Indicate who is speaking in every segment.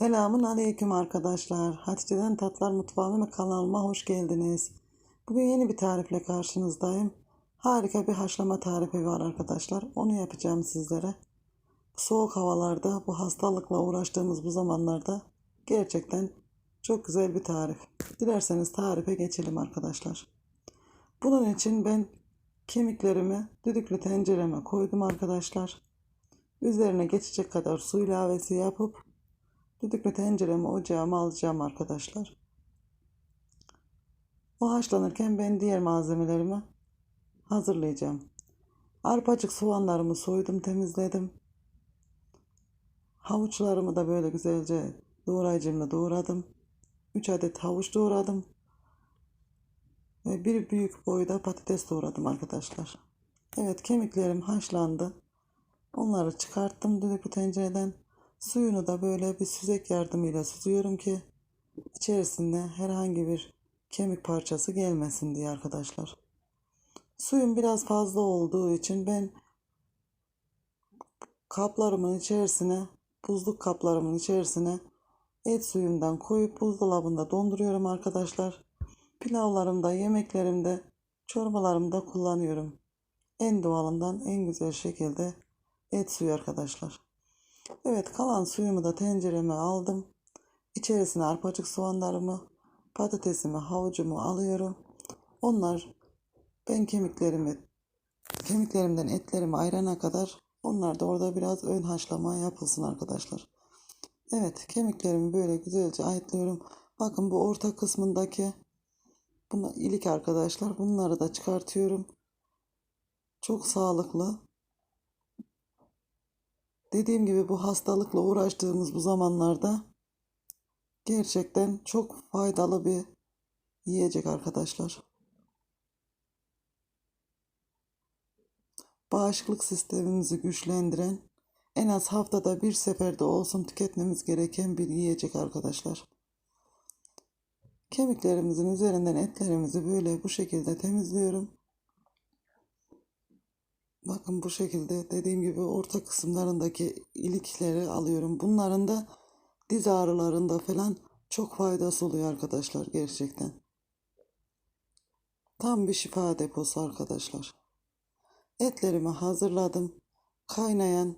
Speaker 1: Selamun aleyküm arkadaşlar. Hatice'den Tatlar Mutfağı ve kanalıma hoş geldiniz. Bugün yeni bir tarifle karşınızdayım. Harika bir haşlama tarifi var arkadaşlar. Onu yapacağım sizlere. Soğuk havalarda, bu hastalıkla uğraştığımız bu zamanlarda gerçekten çok güzel bir tarif. Dilerseniz tarife geçelim arkadaşlar. Bunun için ben kemiklerimi düdüklü tencereme koydum arkadaşlar. Üzerine geçecek kadar su ilavesi yapıp Düdüklü tenceremi ocağıma alacağım arkadaşlar. O haşlanırken ben diğer malzemelerimi hazırlayacağım. Arpacık soğanlarımı soydum temizledim. Havuçlarımı da böyle güzelce doğrayıcımla doğradım. 3 adet havuç doğradım. Ve bir büyük boyda patates doğradım arkadaşlar. Evet kemiklerim haşlandı. Onları çıkarttım düdüklü tencereden. Suyunu da böyle bir süzek yardımıyla süzüyorum ki içerisinde herhangi bir kemik parçası gelmesin diye arkadaşlar. Suyun biraz fazla olduğu için ben kaplarımın içerisine, buzluk kaplarımın içerisine et suyumdan koyup buzdolabında donduruyorum arkadaşlar. Pilavlarımda, yemeklerimde, çorbalarımda kullanıyorum. En doğalından en güzel şekilde et suyu arkadaşlar. Evet kalan suyumu da tencereme aldım. İçerisine arpacık soğanlarımı, patatesimi, havucumu alıyorum. Onlar ben kemiklerimi, kemiklerimden etlerimi ayırana kadar onlar da orada biraz ön haşlama yapılsın arkadaşlar. Evet kemiklerimi böyle güzelce ayıtlıyorum. Bakın bu orta kısmındaki buna ilik arkadaşlar. Bunları da çıkartıyorum. Çok sağlıklı. Dediğim gibi bu hastalıkla uğraştığımız bu zamanlarda gerçekten çok faydalı bir yiyecek arkadaşlar. Bağışıklık sistemimizi güçlendiren, en az haftada bir seferde olsun tüketmemiz gereken bir yiyecek arkadaşlar. Kemiklerimizin üzerinden etlerimizi böyle bu şekilde temizliyorum. Bakın bu şekilde dediğim gibi orta kısımlarındaki ilikleri alıyorum. Bunların da diz ağrılarında falan çok faydası oluyor arkadaşlar gerçekten. Tam bir şifa deposu arkadaşlar. Etlerimi hazırladım. Kaynayan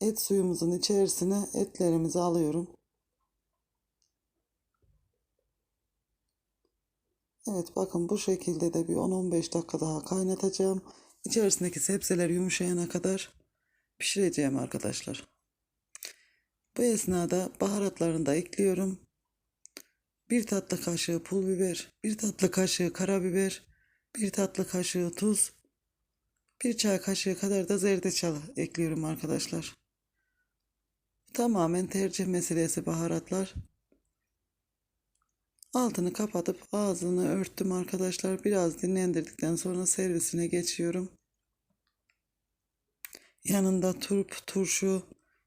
Speaker 1: et suyumuzun içerisine etlerimizi alıyorum. Evet bakın bu şekilde de bir 10-15 dakika daha kaynatacağım. İçerisindeki sebzeler yumuşayana kadar pişireceğim arkadaşlar. Bu esnada baharatlarını da ekliyorum. Bir tatlı kaşığı pul biber, bir tatlı kaşığı karabiber, bir tatlı kaşığı tuz, bir çay kaşığı kadar da zerdeçal ekliyorum arkadaşlar. Tamamen tercih meselesi baharatlar. Altını kapatıp ağzını örttüm arkadaşlar. Biraz dinlendirdikten sonra servisine geçiyorum. Yanında turp, turşu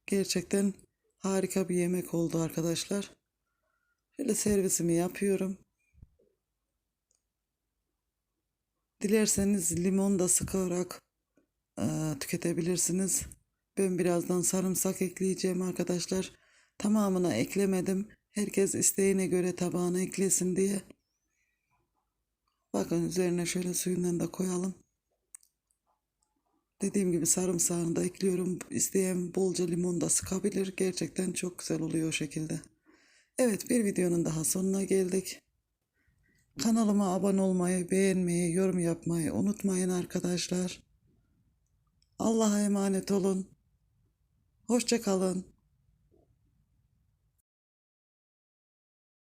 Speaker 1: gerçekten harika bir yemek oldu arkadaşlar. Şöyle servisimi yapıyorum. Dilerseniz limon da sıkarak e, tüketebilirsiniz. Ben birazdan sarımsak ekleyeceğim arkadaşlar. Tamamına eklemedim. Herkes isteğine göre tabağına eklesin diye. Bakın üzerine şöyle suyundan da koyalım. Dediğim gibi sarımsağını da ekliyorum. İsteyen bolca limon da sıkabilir. Gerçekten çok güzel oluyor o şekilde. Evet bir videonun daha sonuna geldik. Kanalıma abone olmayı, beğenmeyi, yorum yapmayı unutmayın arkadaşlar. Allah'a emanet olun. Hoşça kalın.